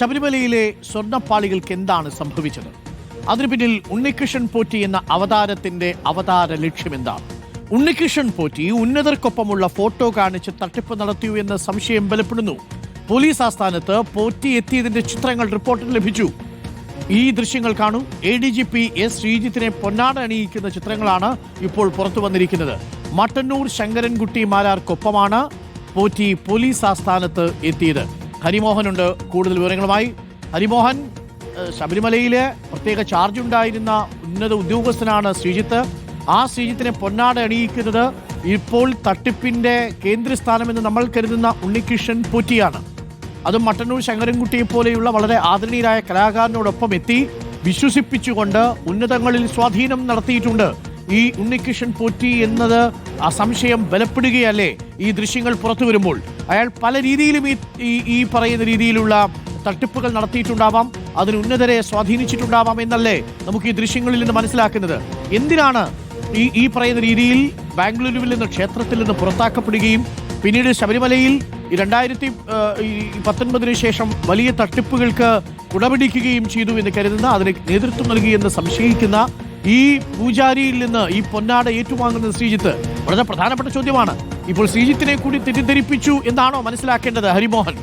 ശബരിമലയിലെ സ്വർണപ്പാളികൾക്ക് എന്താണ് സംഭവിച്ചത്? അതിനു പിന്നിൽ ഉണ്ണികൃഷ്ണൻ പോറ്റി എന്ന അവതാരത്തിന്റെ അവതാര ലക്ഷ്യം എന്താണ്? ഉണ്ണികൃഷ്ണൻ പോറ്റി ഉന്നതർക്കൊപ്പമുള്ള ഫോട്ടോ കാണിച്ച് തട്ടിപ്പ് നടത്തിയു എന്ന സംശയം ബലപ്പെടുന്നു. പോലീസ് ആസ്ഥാനത്ത് പോറ്റി എത്തിയതിന്റെ ചിത്രങ്ങൾ റിപ്പോർട്ടിൽ ലഭിച്ചു. ഈ ദൃശ്യങ്ങൾ കാണൂ. A D G P S ശ്രീജിത്തിനെ പൊന്നാട അണിയിക്കുന്ന ചിത്രങ്ങളാണ് ഇപ്പോൾ പുറത്തു വന്നിരിക്കുന്നത്. മട്ടന്നൂർ ശങ്കരൻകുട്ടി മാരാർക്കൊപ്പമാണ് പോറ്റി പോലീസ് ആസ്ഥാനത്ത് എത്തിയത്. ഹരിമോഹനുണ്ട്. കൂടുതൽ വിവരങ്ങളുമായി ഹരിമോഹൻ ശബരിമലയിലെ പ്രത്യേക ചാർജ് ഉണ്ടായിരുന്ന ഉന്നത ഉദ്യോഗസ്ഥനാണ് ശ്രീജിത്ത്. ആ ശ്രീജിത്തിനെ പൊന്നാട അണിയിക്കുന്നത് ഇപ്പോൾ തട്ടിപ്പിന്റെ കേന്ദ്രസ്ഥാനമെന്ന് നമ്മൾ കരുതുന്ന ഉണ്ണികൃഷ്ണൻ പൂറ്റിയാണ്. അതും മട്ടന്നൂർ ശങ്കരൻകുട്ടിയെ പോലെയുള്ള വളരെ ആദരണീയരായ കലാകാരനോടൊപ്പം എത്തി വിശ്വസിപ്പിച്ചുകൊണ്ട് ഉന്നതങ്ങളിൽ സ്വാധീനം നടത്തിയിട്ടുണ്ട്. ഈ ഉണ്ണികൃഷ്ണൻ പോറ്റി എന്നത് ആ സംശയം ബലപ്പെടുകയല്ലേ? ഈ ദൃശ്യങ്ങൾ പുറത്തു വരുമ്പോൾ അയാൾ പല രീതിയിലും ഈ ഈ- പറയുന്ന രീതിയിലുള്ള തട്ടിപ്പുകൾ നടത്തിയിട്ടുണ്ടാവാം അതിന് ഉന്നതരെ സ്വാധീനിച്ചിട്ടുണ്ടാവാം എന്നല്ലേ നമുക്ക് ഈ ദൃശ്യങ്ങളിൽ നിന്ന് മനസ്സിലാക്കുന്നത്. എന്തിനാണ് ഈ ഈ പറയുന്ന രീതിയിൽ ബാംഗ്ലൂരുവിൽ നിന്ന് ക്ഷേത്രത്തിൽ നിന്ന് പുറത്താക്കപ്പെടുകയും പിന്നീട് ശബരിമലയിൽ രണ്ടായിരത്തി പത്തൊൻപതിനു ശേഷം വലിയ തട്ടിപ്പുകൾക്ക് കുടപിടിക്കുകയും ചെയ്തു എന്ന് കരുതുന്ന അതിന് നേതൃത്വം നൽകിയെന്ന് സംശയിക്കുന്ന ഈ പൂജാരിയിൽ നിന്ന് ഈ പൊന്നാട ഏറ്റുവാങ്ങുന്ന ശ്രീജിത്ത് വളരെ പ്രധാനപ്പെട്ട ചോദ്യമാണ്. ഇപ്പോൾ ശ്രീജിത്തിനെ കൂടി തെറ്റിദ്ധരിപ്പിച്ചു എന്നാണോ മനസ്സിലാക്കേണ്ടത്? ഹരിമോഹൻ.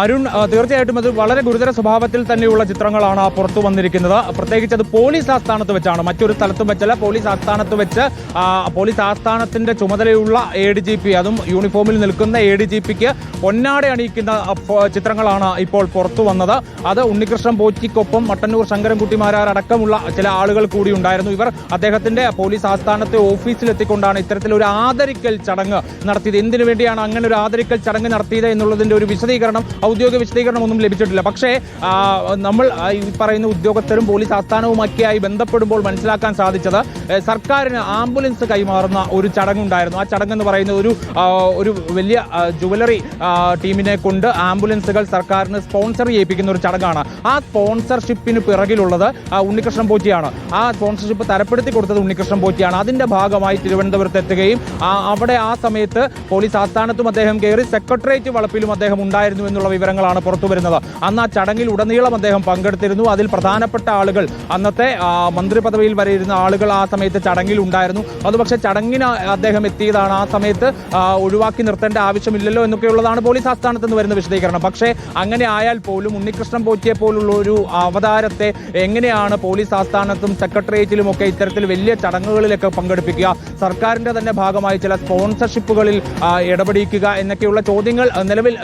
അരുൺ തീർച്ചയായിട്ടും അത് വളരെ ഗുരുതര സ്വഭാവത്തിൽ തന്നെയുള്ള ചിത്രങ്ങളാണ് പുറത്തു വന്നിരിക്കുന്നത്. പ്രത്യേകിച്ച് അത് പോലീസ് ആസ്ഥാനത്ത് വെച്ചാണ്. മറ്റൊരു സ്ഥലത്തും വെച്ചല്ല പോലീസ് ആസ്ഥാനത്ത് വെച്ച് പോലീസ് ആസ്ഥാനത്തിന്റെ ചുമതലയുള്ള എ ഡി ജി പി അതും യൂണിഫോമിൽ നിൽക്കുന്ന എ ഡി ജി പിക്ക് പൊന്നാട അണിയിക്കുന്ന ചിത്രങ്ങളാണ് ഇപ്പോൾ പുറത്തു വന്നത്. അത് ഉണ്ണികൃഷ്ണൻ പോറ്റിക്കൊപ്പം മട്ടന്നൂർ ശങ്കരൻകുട്ടിമാരാർ അടക്കമുള്ള ചില ആളുകൾ കൂടി ഉണ്ടായിരുന്നു. ഇവർ അദ്ദേഹത്തിന്റെ പോലീസ് ആസ്ഥാനത്തെ ഓഫീസിലെത്തിക്കൊണ്ടാണ് ഇത്തരത്തിലൊരു ആദരിക്കൽ ചടങ്ങ് നടത്തിയത്. എന്തിനു വേണ്ടിയാണ് അങ്ങനെ ഒരു ആദരിക്കൽ ചടങ്ങ് നടത്തിയത് എന്നുള്ളതിന്റെ ഒരു വിശദീകരണം ഔദ്യോഗിക വിശദീകരണമൊന്നും ലഭിച്ചിട്ടില്ല. പക്ഷേ നമ്മൾ ഈ പറയുന്ന ഉദ്യോഗസ്ഥരും പോലീസ് ആസ്ഥാനവുമൊക്കെയായി ബന്ധപ്പെടുമ്പോൾ മനസ്സിലാക്കാൻ സാധിച്ചത് സർക്കാരിന് ആംബുലൻസ് കൈമാറുന്ന ഒരു ചടങ്ങുണ്ടായിരുന്നു. ആ ചടങ്ങ് എന്ന് പറയുന്നത് ഒരു ഒരു വലിയ ജുവലറി ടീമിനെ കൊണ്ട് ആംബുലൻസുകൾ സർക്കാരിന് സ്പോൺസർ ചെയ്യിപ്പിക്കുന്ന ഒരു ചടങ്ങാണ്. ആ സ്പോൺസർഷിപ്പിന് പിറകിലുള്ളത് ഉണ്ണികൃഷ്ണൻ പോറ്റിയാണ്. ആ സ്പോൺസർഷിപ്പ് തരപ്പെടുത്തി കൊടുത്തത് ഉണ്ണികൃഷ്ണൻ പോറ്റിയാണ്. അതിന്റെ ഭാഗമായി തിരുവനന്തപുരത്ത് എത്തുകയും അവിടെ ആ സമയത്ത് പോലീസ് ആസ്ഥാനത്തും അദ്ദേഹം കയറി സെക്രട്ടേറിയറ്റ് വളപ്പിലും അദ്ദേഹം ഉണ്ടായിരുന്നു എന്നുള്ള വിവരങ്ങളാണ് പുറത്തു വരുന്നത് അന്ന് ആ ചടങ്ങിൽ ഉടനീളം അദ്ദേഹം പങ്കെടുത്തിരുന്നു. അതിൽ പ്രധാനപ്പെട്ട ആളുകൾ അന്നത്തെ മന്ത്രി പദവിയിൽ വരെ ഇരുന്ന ആളുകൾ ആ സമയത്ത് ചടങ്ങിൽ ഉണ്ടായിരുന്നു. അതുപക്ഷെ ചടങ്ങിന് അദ്ദേഹം എത്തിയതാണ്. ആ സമയത്ത് ഒഴിവാക്കി നിർത്തേണ്ട ആവശ്യമില്ലല്ലോ എന്നൊക്കെയുള്ളതാണ് പോലീസ് ആസ്ഥാനത്ത് നിന്ന് വരുന്ന വിശദീകരണം. പക്ഷേ അങ്ങനെ ആയാൽ പോലും ഉണ്ണികൃഷ്ണൻ പോറ്റിയെ പോലുള്ള ഒരു അവതാരത്തെ എങ്ങനെയാണ് പോലീസ് ആസ്ഥാനത്തും സെക്രട്ടേറിയറ്റിലും ഒക്കെ ഇത്തരത്തിൽ വലിയ ചടങ്ങുകളിലൊക്കെ പങ്കെടുപ്പിക്കുക? സർക്കാരിന്റെ തന്നെ ഭാഗമായി ചില സ്പോൺസർഷിപ്പുകളിൽ ഇടപെടിക്കുക എന്നൊക്കെയുള്ള ചോദ്യങ്ങൾ നിലവിൽ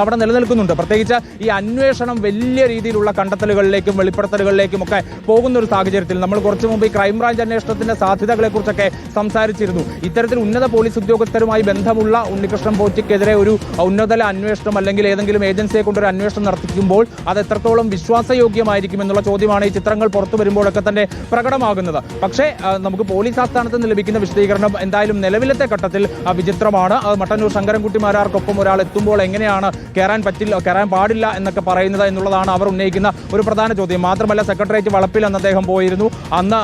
അവിടെ അവിടെ നിലനിൽക്കുന്നുണ്ട് പ്രത്യേകിച്ച് ഈ അന്വേഷണം വലിയ രീതിയിലുള്ള കണ്ടെത്തലുകളിലേക്കും വെളിപ്പെടുത്തലുകളിലേക്കും ഒക്കെ പോകുന്ന ഒരു സാഹചര്യത്തിൽ നമ്മൾ കുറച്ചു മുമ്പ് ഈ ക്രൈംബ്രാഞ്ച് അന്വേഷണത്തിന്റെ സാധ്യതകളെ കുറിച്ചൊക്കെ സംസാരിച്ചിരുന്നു. ഇത്തരത്തിൽ ഉന്നത പോലീസ് ഉദ്യോഗസ്ഥരുമായി ബന്ധമുള്ള ഉണ്ണികൃഷ്ണൻ പോറ്റിക്കെതിരെ ഒരു ഉന്നതല അന്വേഷണം അല്ലെങ്കിൽ ഏതെങ്കിലും ഏജൻസിയെ കൊണ്ടൊരു അന്വേഷണം നടത്തിക്കുമ്പോൾ അത് എത്രത്തോളം വിശ്വാസയോഗ്യമായിരിക്കും എന്നുള്ള ചോദ്യമാണ് ഈ ചിത്രങ്ങൾ പുറത്തു വരുമ്പോഴൊക്കെ തന്നെ പ്രകടമാകുന്നത്. പക്ഷേ നമുക്ക് പോലീസ് ആസ്ഥാനത്ത് നിന്ന് ലഭിക്കുന്ന വിശദീകരണം എന്തായാലും നിലവിലത്തെ ഘട്ടത്തിൽ വിചിത്രമാണ്. അത് മട്ടന്നൂർ ശങ്കരൻകുട്ടിമാരാർക്കൊപ്പം ഒരാൾ എത്തുമ്പോൾ എങ്ങനെയാണ് കയറാൻ പറ്റില്ല കയറാൻ പാടില്ല എന്നൊക്കെ പറയുന്നത് എന്നുള്ളതാണ് അവർ ഉന്നയിക്കുന്ന ഒരു പ്രധാന ചോദ്യം. മാത്രമല്ല സെക്രട്ടേറിയറ്റ് വളപ്പിൽ അന്ന് അദ്ദേഹം പോയിരുന്നു. അന്ന്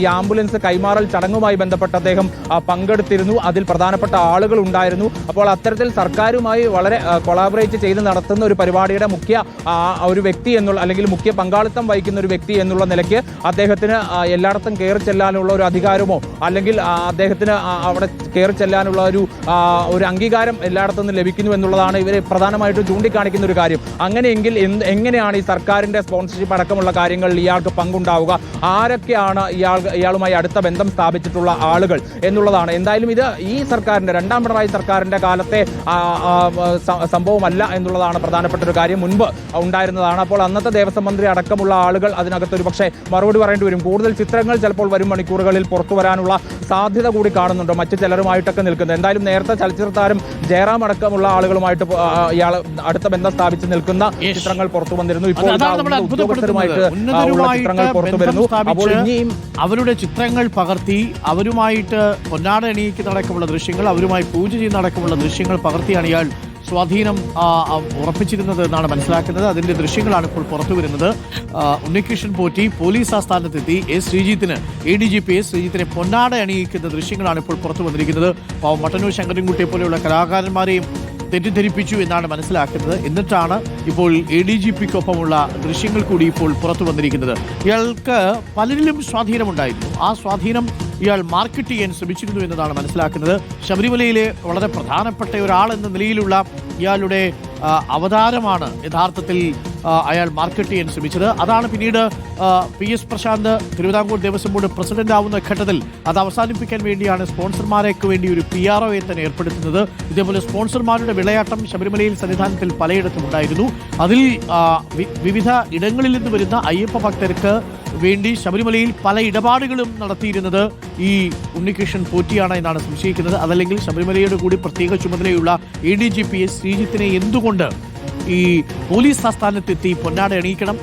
ഈ ആംബുലൻസ് കൈമാറൽ ചടങ്ങുമായി ബന്ധപ്പെട്ട് അദ്ദേഹം പങ്കെടുത്തിരുന്നു. അതിൽ പ്രധാനപ്പെട്ട ആളുകൾ ഉണ്ടായിരുന്നു. അപ്പോൾ അത്തരത്തിൽ സർക്കാരുമായി വളരെ കൊളാബറേറ്റ് ചെയ്ത് നടത്തുന്ന ഒരു പരിപാടിയുടെ മുഖ്യ ഒരു വ്യക്തി എന്നുള്ള അല്ലെങ്കിൽ മുഖ്യ പങ്കാളിത്തം വഹിക്കുന്ന ഒരു വ്യക്തി എന്നുള്ള നിലയ്ക്ക് അദ്ദേഹത്തിന് എല്ലായിടത്തും കയറി ചെല്ലാനുള്ള ഒരു അധികാരമോ അല്ലെങ്കിൽ അദ്ദേഹത്തിന് അവിടെ കയറി ചെല്ലാനുള്ള ഒരു ഒരു അംഗീകാരം എല്ലായിടത്തും ലഭിക്കുന്നു എന്നുള്ളതാണ് ഇവർ പ്രധാനമായിട്ടും ചൂണ്ടിക്കാണിക്കുന്ന ഒരു കാര്യം. അങ്ങനെയെങ്കിൽ എന്ത് എങ്ങനെയാണ് ഈ സർക്കാരിന്റെ സ്പോൺസർഷിപ്പ് അടക്കമുള്ള കാര്യങ്ങളിൽ ഇയാൾക്ക് പങ്കുണ്ടാവുക? ആരൊക്കെയാണ് ഇയാൾ ഇയാളുമായി അടുത്ത ബന്ധം സ്ഥാപിച്ചിട്ടുള്ള ആളുകൾ എന്നുള്ളതാണ്. എന്തായാലും ഇത് ഈ സർക്കാരിന്റെ രണ്ടാം പിണറായി സർക്കാരിന്റെ കാലത്തെ സംഭവമല്ല എന്നുള്ളതാണ് പ്രധാനപ്പെട്ട ഒരു കാര്യം. മുൻപ് ഉണ്ടായിരുന്നതാണ്. അപ്പോൾ അന്നത്തെ ദേവസ്വം മന്ത്രി അടക്കമുള്ള ആളുകൾ അതിനകത്ത് ഒരു പക്ഷേ മറുപടി പറയേണ്ടി വരും. കൂടുതൽ ചിത്രങ്ങൾ ചിലപ്പോൾ വരും മണിക്കൂറുകളിൽ പുറത്തു വരാനുള്ള സാധ്യത കൂടി കാണുന്നുണ്ട് മറ്റു ചിലരുമായിട്ടൊക്കെ നിൽക്കുന്നത്. എന്തായാലും നേരത്തെ ചലച്ചിത്ര താരം ജയറാം അടക്കമുള്ള ആളുകളുമായിട്ട് ഇയാൾ അടുത്ത ബന്ധം സ്ഥാപിച്ച് നിൽക്കുന്ന ചിത്രങ്ങൾ പുറത്തു വന്നിരുന്നു. ഇപ്പോൾ ഉദ്യോഗസ്ഥരുമായിട്ട് ചിത്രങ്ങൾ പുറത്തു വരുന്നു അപ്പോൾ ഇനിയും അവരുടെ ചിത്രങ്ങൾ പകർത്തി അവരുമായിട്ട് പൊന്നാട എണീക്ക് നടക്കുമുള്ള ദൃശ്യങ്ങൾ അവരുമായി പൂജ ചെയ്ത് നടക്കുമുള്ള ദൃശ്യങ്ങൾ പകർത്തിയാണ് ഇയാൾ സ്വാധീനം ഉറപ്പിച്ചിരുന്നത് എന്നാണ് മനസ്സിലാക്കുന്നത്. അതിന്റെ ദൃശ്യങ്ങളാണ് ഇപ്പോൾ പുറത്തു വരുന്നത് ഉണ്ണികൃഷ്ണൻ പോറ്റി പോലീസ് ആസ്ഥാനത്തെത്തി. S ശ്രീജിത്തിന് A D G P S ശ്രീജിത്തിനെ പൊന്നാട അണിയിക്കുന്ന ദൃശ്യങ്ങളാണ് ഇപ്പോൾ പുറത്തു വന്നിരിക്കുന്നത് പാവം മട്ടന്നൂർ ശങ്കരൻകുട്ടിയെ പോലെയുള്ള കലാകാരന്മാരെയും തെറ്റിദ്ധരിപ്പിച്ചു എന്നാണ് മനസ്സിലാക്കുന്നത്. എന്നിട്ടാണ് ഇപ്പോൾ എ ഡി ജി പിക്കൊപ്പമുള്ള ദൃശ്യങ്ങൾ കൂടി ഇപ്പോൾ പുറത്തു വന്നിരിക്കുന്നത്. ഇയാൾക്ക് പലരിലും സ്വാധീനമുണ്ടായിരുന്നു. ആ സ്വാധീനം ഇയാൾ മാർക്കറ്റ് ചെയ്യാൻ ശ്രമിച്ചിരുന്നു എന്നതാണ് മനസ്സിലാക്കുന്നത്. ശബരിമലയിലെ വളരെ പ്രധാനപ്പെട്ട ഒരാൾ എന്ന നിലയിലുള്ള ഇയാളുടെ അവതാരമാണ് യഥാർത്ഥത്തിൽ അയാൾ മാർക്കറ്റ് ചെയ്യാൻ ശ്രമിച്ചത്. അതാണ് പിന്നീട് P S Prashanth Thiruvithamkoor Devaswom board president ആവുന്ന ഘട്ടത്തിൽ അത് അവസാനിപ്പിക്കാൻ വേണ്ടിയാണ് സ്പോൺസർമാരേക്ക് വേണ്ടി ഒരു പി ആർ ഒയെ തന്നെ ഏർപ്പെടുത്തുന്നത്. ഇതേപോലെ സ്പോൺസർമാരുടെ വിളയാട്ടം ശബരിമലയിൽ സന്നിധാനത്തിൽ പലയിടത്തും ഉണ്ടായിരുന്നു. അതിൽ വിവിധ ഇടങ്ങളിൽ നിന്ന് വരുന്ന അയ്യപ്പ ഭക്തർക്ക് വേണ്ടി ശബരിമലയിൽ പല ഇടപാടുകളും നടത്തിയിരുന്നത് ഈ ഉണ്ണികൃഷ്ണൻ പോറ്റിയാണ് എന്നാണ് സംശയിക്കുന്നത്. അതല്ലെങ്കിൽ ശബരിമലയുടെ കൂടി പ്രത്യേക ചുമതലയുള്ള A D G P S ശ്രീജിത്തിനെ എന്തുകൊണ്ട് ഈ പോലീസ് ആസ്ഥാനത്തെത്തി പൊന്നാട അണിയിക്കണം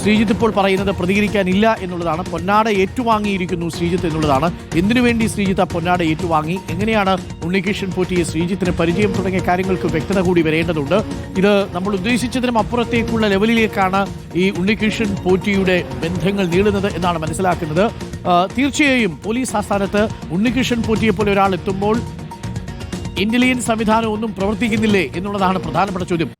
ശ്രീജിത്ത് ഇപ്പോൾ പറയുന്നത് പ്രതികരിക്കാനില്ല എന്നുള്ളതാണ്. പൊന്നാട ഏറ്റുവാങ്ങിയിരിക്കുന്നു ശ്രീജിത്ത് എന്നുള്ളതാണ്. എന്തിനു വേണ്ടി ശ്രീജിത്ത് ആ പൊന്നാട ഏറ്റുവാങ്ങി? എങ്ങനെയാണ് ഉണ്ണികൃഷ്ണൻ പോറ്റിയെ ശ്രീജിത്തിന് പരിചയം തുടങ്ങിയ കാര്യങ്ങൾക്ക് വ്യക്തത കൂടി വരേണ്ടതുണ്ട്. ഇത് നമ്മൾ ഉദ്ദേശിച്ചതിനും അപ്പുറത്തേക്കുള്ള ലെവലിലേക്കാണ് ഈ ഉണ്ണികൃഷ്ണൻ പോറ്റിയുടെ ബന്ധങ്ങൾ നീളുന്നത് എന്നാണ് മനസ്സിലാക്കുന്നത്. തീർച്ചയായും പോലീസ് ആസ്ഥാനത്ത് ഉണ്ണികൃഷ്ണൻ പോറ്റിയെ പോലെ ഒരാൾ എത്തുമ്പോൾ ഇന്റലിജൻസ് സംവിധാനം ഒന്നും പ്രവർത്തിക്കുന്നില്ലേ എന്നുള്ളതാണ് പ്രധാനപ്പെട്ട ചോദ്യം.